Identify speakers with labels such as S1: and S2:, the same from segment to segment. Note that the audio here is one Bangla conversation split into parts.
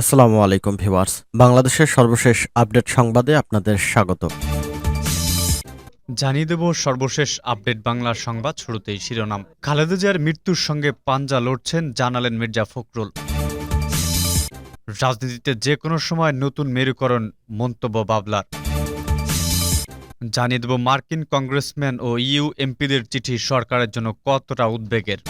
S1: আসসালামু আলাইকুম ভিউয়ার্স। বাংলাদেশের সর্বশেষ আপডেট সংবাদে আপনাদের স্বাগত।
S2: জানিয়ে দেব সর্বশেষ আপডেট বাংলার সংবাদ শুরুতেই শিরোনাম। খালেদা জিয়ার মৃত্যুর সঙ্গে পাঞ্জা লড়ছেন জানালেন মির্জা ফখরুল। রাজনীতিতে যে কোনো সময় নতুন মেরুকরণ মন্তব্য বাবলার। জানিয়ে দেব মার্কিন কংগ্রেসম্যান ও ইউ এমপিদের চিঠি সরকারের জন্য কতটা উদ্বেগের।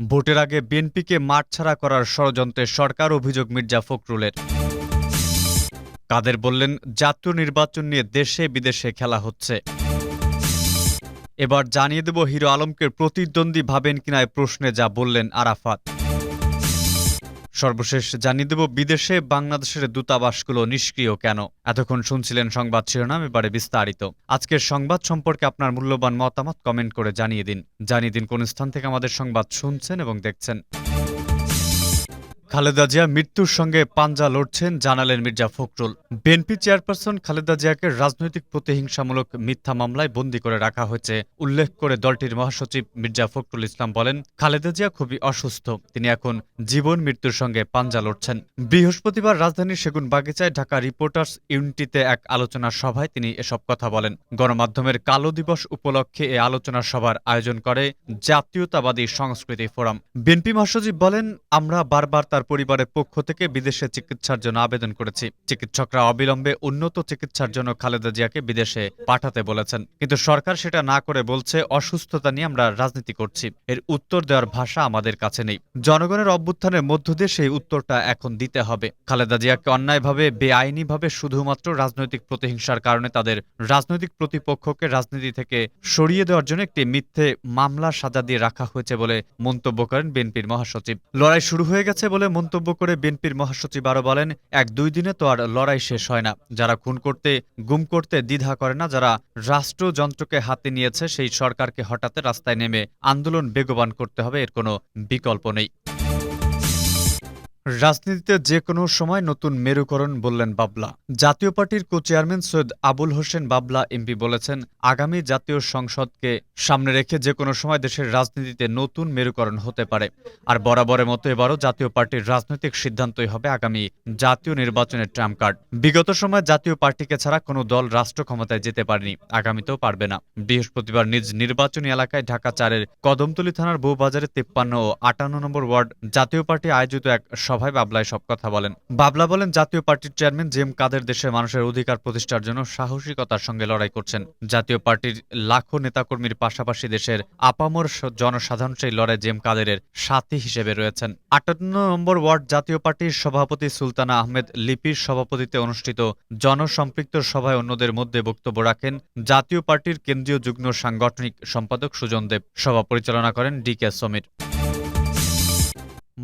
S2: ভোটের আগে বিএনপিকে মাঠ ছাড়া করার ষড়যন্ত্রে সরকার অভিযোগ মির্জা ফখরুলের। কাদের বললেন, জাতীয় নির্বাচন নিয়ে দেশে বিদেশে খেলা হচ্ছে। এবার জানিয়ে দেব হিরো আলমকে প্রতিদ্বন্দ্বী ভাবেন কিনা প্রশ্নে যা বললেন আরাফাত। সর্বশেষ জানিয়ে দেব, বিদেশে বাংলাদেশের দূতাবাসগুলো নিষ্ক্রিয় কেন? এতক্ষণ শুনছিলেন সংবাদ শিরোনাম, এবারে বিস্তারিত। আজকের সংবাদ সম্পর্কে আপনার মূল্যবান মতামত কমেন্ট করে জানিয়ে দিন। জানিয়ে দিন কোন স্থান থেকে আমাদের সংবাদ শুনছেন এবং দেখছেন। খালেদা জিয়া মৃত্যুর সঙ্গে পাঞ্জা লড়ছেন জানালেন মির্জা ফখরুল। বিএনপি চেয়ারপারসন খালেদা জিয়াকে রাজনৈতিক প্রতিহিংসামূলক মিথ্যা মামলায় বন্দী করে রাখা হয়েছে। উল্লেখ করে দলটির মহাসচিব মির্জা ফখরুল ইসলাম বলেন, খালেদা জিয়া খুবই অসুস্থ। তিনি এখন জীবন মৃত্যুর সঙ্গে পাঞ্জা লড়ছেন। বৃহস্পতিবার রাজধানীর সেগুন বাগিচায় ঢাকা রিপোর্টার্স ইউনিটিতে এক আলোচনা সভায় তিনি এসব কথা বলেন। গণমাধ্যমের কালো দিবস উপলক্ষে এ আলোচনা সভার আয়োজন করে জাতীয়তাবাদী সংস্কৃতি ফোরাম। বিএনপি মহাসচিব বলেন, আমরা বারবার তার পরিবারের পক্ষ থেকে বিদেশে চিকিৎসার জন্য আবেদন করেছি। চিকিৎসকরা অবিলম্বে উন্নত চিকিৎসার জন্য খালেদা জিয়াকে বিদেশে পাঠাতে বলেছেন। কিন্তু সরকার সেটা না করে বলছে, অসুস্থতা নিয়ে আমরা রাজনীতি করছি। এর উত্তর দেওয়ার ভাষা আমাদের কাছে নেই। জনগণের অভ্যুত্থানের মধ্য দিয়ে সেই উত্তরটা এখন দিতে হবে। খালেদা জিয়াকে অন্যায়ভাবে, বেআইনিভাবে শুধুমাত্র রাজনৈতিক প্রতিহিংসার কারণে তাদের রাজনৈতিক প্রতিপক্ষকে রাজনীতি থেকে সরিয়ে দেওয়ার জন্য একটি মিথ্যে মামলা সাজা দিয়ে রাখা হয়েছে বলে মন্তব্য করেন বিএনপির মহাসচিব। লড়াই শুরু হয়ে গেছে বলে মন্তব্য করে বিএনপির মহাসচিব আরও বলেন, এক দুই দিনে তো আর লড়াই শেষ হয় না। যারা খুন করতে, গুম করতে দ্বিধা করে না, যারা রাষ্ট্রযন্ত্রকে হাতে নিয়েছে, সেই সরকারকে হঠাতে রাস্তায় নেমে আন্দোলন বেগবান করতে হবে, এর কোনো বিকল্প নেই। রাজনীতিতে যে কোনো সময় নতুন মেরুকরণ বললেন বাবলা। জাতীয় পার্টির co chairman Syed Abul Hossain Babla MP বলেছেন, আগামী জাতীয় সংসদকে সামনে রেখে যে কোনো সময় দেশের রাজনীতিতে নতুন মেরুকরণ হতে পারে। আর বরাবরের মতো এবারও জাতীয় পার্টির রাজনৈতিক সিদ্ধান্তই হবে আগামী জাতীয় নির্বাচনের ট্রাম্প কার্ড। বিগত সময় জাতীয় পার্টিকে ছাড়া কোনো দল রাষ্ট্র ক্ষমতায় যেতে পারেনি, আগামীতেও পারবে না। বৃহস্পতিবার নিজ নির্বাচনী এলাকায় ঢাকা চারের কদমতলী থানার বউবাজারে তেপ্পান্ন ও আটান্ন নম্বর ওয়ার্ড জাতীয় পার্টি আয়োজিত এক সভায় বাবলায় সব কথা বলেন। বাবলা বলেন, জাতীয় পার্টির চেয়ারম্যান জেম কাদের দেশের মানুষের অধিকার প্রতিষ্ঠার জন্য সাহসিকতার সঙ্গে লড়াই করছেন। জাতীয় পার্টির লাখো নেতাকর্মীর পাশাপাশি দেশের আপামর জনসাধারণ সেই লড়াই জেম কাদেরের সাথী হিসেবে রয়েছেন। আটান্ন নম্বর ওয়ার্ড জাতীয় পার্টির সভাপতি সুলতানা আহমেদ লিপির সভাপতিত্বে অনুষ্ঠিত জনসম্পৃক্ত সভায় অন্যদের মধ্যে বক্তব্য রাখেন জাতীয় পার্টির কেন্দ্রীয় যুগ্ম সাংগঠনিক সম্পাদক সুজন দেব। সভা পরিচালনা করেন ডি কে সমীর।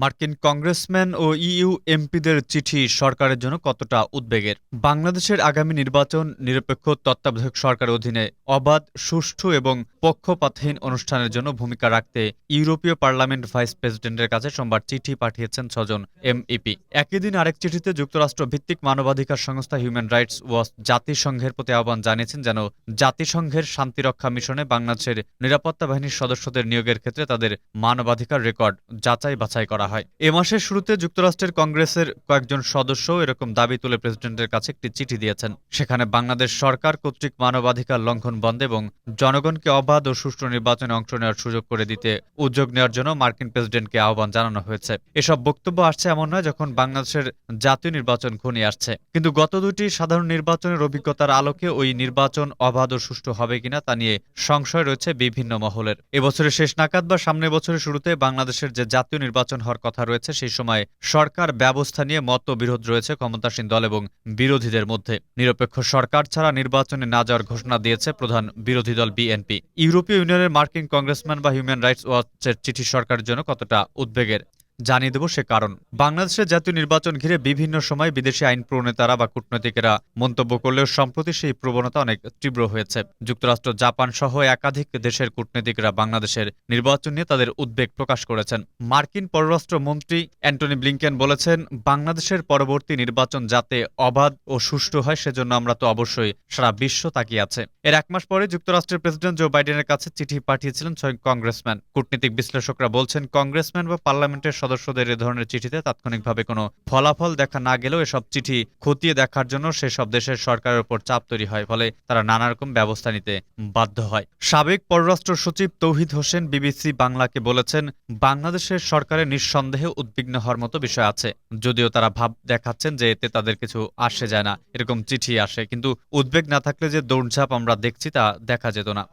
S2: মার্কিন কংগ্রেসম্যান ও ইইউ এমপিদের চিঠি সরকারের জন্য কতটা উদ্বেগের? বাংলাদেশের আগামী নির্বাচন নিরপেক্ষ তত্ত্বাবধায়ক সরকারের অধীনে অবাধ, সুষ্ঠু এবং পক্ষপাতহীন অনুষ্ঠানের জন্য ভূমিকা রাখতে ইউরোপীয় পার্লামেন্ট ভাইস প্রেসিডেন্টের কাছে সোমবার চিঠি পাঠিয়েছেন ছজন এমইপি। একই দিন আরেক চিঠিতে যুক্তরাষ্ট্র ভিত্তিক মানবাধিকার সংস্থা হিউম্যান রাইটস ওয়াচ জাতিসংঘের প্রতি আহ্বান জানিয়েছেন যেন জাতিসংঘের শান্তিরক্ষা মিশনে বাংলাদেশের নিরাপত্তা বাহিনীর সদস্যদের নিয়োগের ক্ষেত্রে তাদের মানবাধিকার রেকর্ড যাচাই বাছাই করা হয়। এ মাসের শুরুতে যুক্তরাষ্ট্রের কংগ্রেসের কয়েকজন সদস্য এরকম দাবি তুলে প্রেসিডেন্টের কাছে একটি চিঠি দিয়েছেন। সেখানে বাংলাদেশ সরকার কর্তৃক মানবাধিকার লঙ্ঘন বন্ধ এবং জনগণকে অবাধ ও সুষ্ঠু নির্বাচনে অংশ নেওয়ার সুযোগ করে দিতে উদ্যোগ নেওয়ার জন্য মার্কিন প্রেসিডেন্টকে আহ্বান জানানো হয়েছে। এসব বক্তব্য আসছে এমন নয় যখন বাংলাদেশের জাতীয় নির্বাচন ঘনিয়ে আসছে। কিন্তু গত দুটি সাধারণ নির্বাচনের অভিজ্ঞতার আলোকে ওই নির্বাচন অবাধ ও সুষ্ঠু হবে কিনা তা নিয়ে সংশয় রয়েছে বিভিন্ন মহলের। এবছরের শেষ নাকাত বা সামনের বছরের শুরুতে বাংলাদেশের যে জাতীয় নির্বাচন হওয়ার কথা রয়েছে, সেই সময় সরকার ব্যবস্থা নিয়ে মতবিরোধ রয়েছে ক্ষমতাসীন দল এবং বিরোধীদের মধ্যে। নিরপেক্ষ সরকার ছাড়া নির্বাচনে না যাওয়ার ঘোষণা দিয়েছে প্রধান বিরোধী দল বিএনপি। ইউরোপীয় ইউনিয়নের মার্কিন কংগ্রেসম্যান বা হিউম্যান রাইটস ওয়াচের চিঠি সরকারের জন্য কতটা উদ্বেগের? জানিয়ে দেব সে কারণ। বাংলাদেশের জাতীয় নির্বাচন ঘিরে বিভিন্ন সময় বিদেশি আইন প্রণেতারা বা কূটনৈতিকেরা মন্তব্য করলেও সম্প্রতি সেই প্রবণতা অনেক তীব্র হয়েছে। যুক্তরাষ্ট্র, জাপান সহ একাধিক দেশের কূটনীতিকরা বাংলাদেশের নির্বাচন নিয়ে তাদের উদ্বেগ প্রকাশ করেছেন। মার্কিন পররাষ্ট্র মন্ত্রী অ্যান্টনি ব্লিংকেন বলেছেন, বাংলাদেশের পরবর্তী নির্বাচন যাতে অবাধ ও সুষ্ঠু হয়, সেজন্য আমরা তো অবশ্যই সারা বিশ্ব তাকিয়ে আছে। এর এক মাস পরে যুক্তরাষ্ট্রের প্রেসিডেন্ট জো বাইডেনের কাছে চিঠি পাঠিয়েছিলেন ছয় কংগ্রেসম্যান। কূটনীতিক বিশ্লেষকরা বলছেন, কংগ্রেসম্যান বা পার্লামেন্টের সদস্যদের এ ধরনের চিঠিতে তাৎক্ষণিকভাবে কোনো ফলাফল দেখা না গেলেও এসব চিঠি খতিয়ে দেখার জন্য সেসব দেশের সরকারের উপর চাপ তৈরি হয়, ফলে তারা নানা রকম ব্যবস্থা নিতে বাধ্য হয়। সাবেক পররাষ্ট্র সচিব তৌহিদ হোসেন বিবিসি বাংলাকে বলেছেন, বাংলাদেশের সরকারের নিঃসন্দেহে উদ্বিগ্ন হওয়ার মতো বিষয় আছে। যদিও তারা ভাব দেখাচ্ছেন যে এতে তাদের কিছু আসে যায় না, এরকম চিঠি আসে, কিন্তু উদ্বেগ না থাকলে যে দৌড়ঝাঁপ আমরা দেখছি তা দেখা যেত না।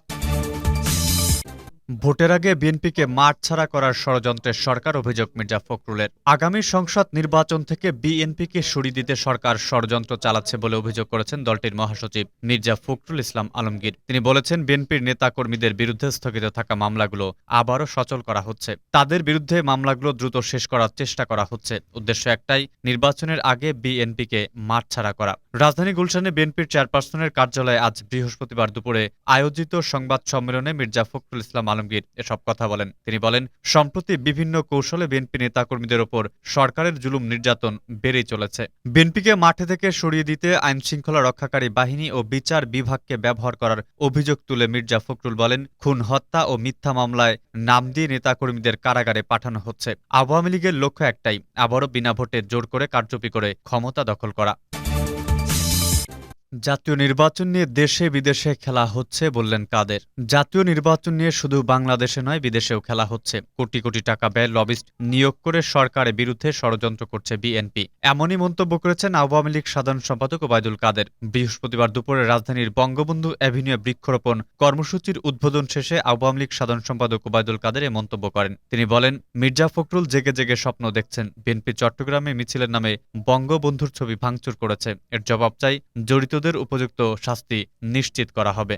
S2: ভোটের আগে বিএনপিকে মাঠ ছাড়া করার ষড়যন্ত্রের সরকার, অভিযোগ মির্জা ফখরুলের। আগামী সংসদ নির্বাচন থেকে বিএনপিকে সরিয়ে দিতে সরকার ষড়যন্ত্র চালাচ্ছে বলে অভিযোগ করেছেন দলটির মহাসচিব মির্জা ফখরুল ইসলাম আলমগীর। তিনি বলেছেন, বিএনপির নেতাকর্মীদের বিরুদ্ধে স্থগিত থাকা মামলাগুলো আবারও সচল করা হচ্ছে। তাদের বিরুদ্ধে মামলাগুলো দ্রুত শেষ করার চেষ্টা করা হচ্ছে। উদ্দেশ্য একটাই, নির্বাচনের আগে বিএনপিকে মাঠ ছাড়া করা। রাজধানী গুলশানে বিএনপির চেয়ারপারসনের কার্যালয়ে আজ বৃহস্পতিবার দুপুরে আয়োজিত সংবাদ সম্মেলনে মির্জা ফখরুল ইসলাম আলমগীর এসব কথা বলেন। তিনি বলেন, সম্প্রতি বিভিন্ন কৌশলে বিএনপি নেতাকর্মীদের ওপর সরকারের জুলুম নির্যাতন বেড়েই চলেছে। বিএনপিকে মাঠে থেকে সরিয়ে দিতে আইন শৃঙ্খলা রক্ষাকারী বাহিনী ও বিচার বিভাগকে ব্যবহার করার অভিযোগ তুলে মির্জা ফখরুল বলেন, খুন, হত্যা ও মিথ্যা মামলায় নাম দিয়ে নেতাকর্মীদের কারাগারে পাঠানো হচ্ছে। আওয়ামী লীগের লক্ষ্য একটাই, আবারও বিনা ভোটে জোর করে কারচুপি করে ক্ষমতা দখল করা। জাতীয় নির্বাচন নিয়ে দেশে বিদেশে খেলা হচ্ছে বললেন কাদের। জাতীয় নির্বাচন নিয়ে শুধু বাংলাদেশে নয়, বিদেশেও খেলা হচ্ছে। কোটি কোটি টাকা ব্যয় লবিস্ট নিয়োগ করে সরকারের বিরুদ্ধে ষড়যন্ত্র করছে বিএনপি। এমনই মন্তব্য করেছেন আওয়ামী লীগ সাধারণ সম্পাদক ওবায়দুল কাদের। বৃহস্পতিবার দুপুরে রাজধানীর বঙ্গবন্ধু অ্যাভিনিউ বৃক্ষরোপণ কর্মসূচির উদ্বোধন শেষে আওয়ামী লীগ সাধারণ সম্পাদক ওবায়দুল কাদের এ মন্তব্য করেন। তিনি বলেন, মির্জা ফখরুল জেগে জেগে স্বপ্ন দেখছেন। বিএনপি চট্টগ্রামে মিছিলের নামে বঙ্গবন্ধুর ছবি ভাঙচুর করেছে। এর জবাব চাই জড়িতদের উপযুক্ত শাস্তি নিশ্চিত করা হবে।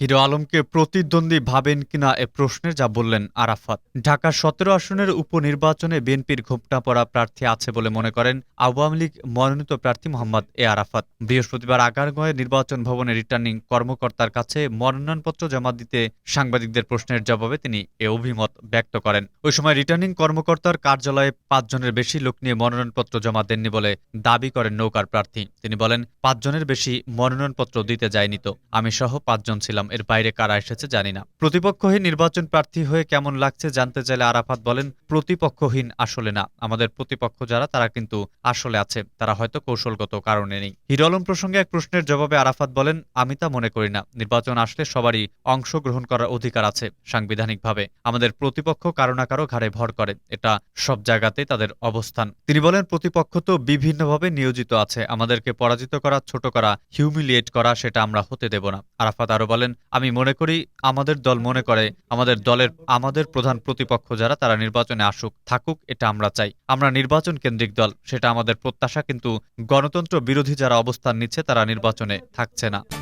S2: হিরো আলমকে প্রতিদ্বন্দ্বী ভাবেন কিনা এ প্রশ্নের যা বললেন আরাফাত। ঢাকা সতেরো আসনের উপনির্বাচনে বিএনপির ঘোপটা পড়া প্রার্থী আছে বলে মনে করেন আওয়ামী লীগ মনোনীত প্রার্থী মোহাম্মদ এ আরাফাত। বৃহস্পতিবার আগারগঁয়ে নির্বাচন ভবনে রিটার্নিং কর্মকর্তার কাছে মনোনয়নপত্র জমা দিতে সাংবাদিকদের প্রশ্নের জবাবে তিনি এ অভিমত ব্যক্ত করেন। ওই সময় রিটার্নিং কর্মকর্তার কার্যালয়ে পাঁচজনের বেশি লোক নিয়ে মনোনয়নপত্র জমা দেননি বলে দাবি করেন নৌকার প্রার্থী। তিনি বলেন, পাঁচজনের বেশি মনোনয়নপত্র দিতে যায়নি তো, আমি সহ পাঁচজন ছিলাম। এর বাইরে কারা এসেছে জানি না। প্রতিপক্ষহীন নির্বাচন প্রার্থী হয়ে কেমন লাগছে জানতে চাইলে আরাফাত বলেন, প্রতিপক্ষহীন আসলে না। আমাদের প্রতিপক্ষ যারা, তারা কিন্তু আসলে আছে। তারা হয়তো কৌশলগত কারণে নেই। হিরো প্রসঙ্গে এক প্রশ্নের জবাবে আরাফাত বলেন, আমি তা মনে করি না। নির্বাচন আসলে সবারই অংশগ্রহণ করার অধিকার আছে, সাংবিধানিকভাবে। আমাদের প্রতিপক্ষ কারও না কারও ঘাড়ে ভর করে। এটা সব জায়গাতেই তাদের অবস্থান। তিনি বলেন, প্রতিপক্ষ তো বিভিন্নভাবে নিয়োজিত আছে। আমাদেরকে পরাজিত করা, ছোট করা হিউমিলিয়েট করা, সেটা আমরা হতে দেব না। আরাফাত আরও বলেন আমি মনে করি আমাদের দল মনে করে, আমাদের দলের, আমাদের প্রধান প্রতিপক্ষ যারা, তারা নির্বাচনে আসুক, থাকুক, এটা আমরা চাই। আমরা নির্বাচন কেন্দ্রিক দল, সেটা আমাদের প্রত্যাশা, কিন্তু গণতন্ত্র বিরোধী যারা অবস্থান নিচ্ছে, তারা নির্বাচনে থাকছে না।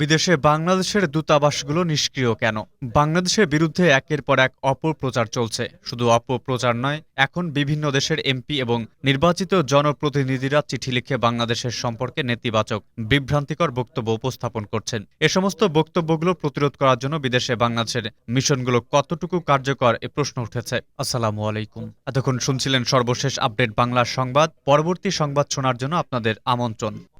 S2: বিদেশে বাংলাদেশের দূতাবাসগুলো নিষ্ক্রিয় কেন? বাংলাদেশের বিরুদ্ধে একের পর এক অপপ্রচার চলছে। শুধু অপপ্রচার নয়, এখন বিভিন্ন দেশের এমপি এবং নির্বাচিত জনপ্রতিনিধিরা চিঠি লিখে বাংলাদেশের সম্পর্কে নেতিবাচক, বিভ্রান্তিকর বক্তব্য উপস্থাপন করছেন। এ সমস্ত বক্তব্যগুলো প্রতিরোধ করার জন্য বিদেশে বাংলাদেশের মিশনগুলো কতটুকু কার্যকর, এ প্রশ্ন উঠেছে। আসসালামু আলাইকুম। এতক্ষণ শুনছিলেন সর্বশেষ আপডেট বাংলা সংবাদ। পরবর্তী সংবাদ শোনার জন্য আপনাদের আমন্ত্রণ।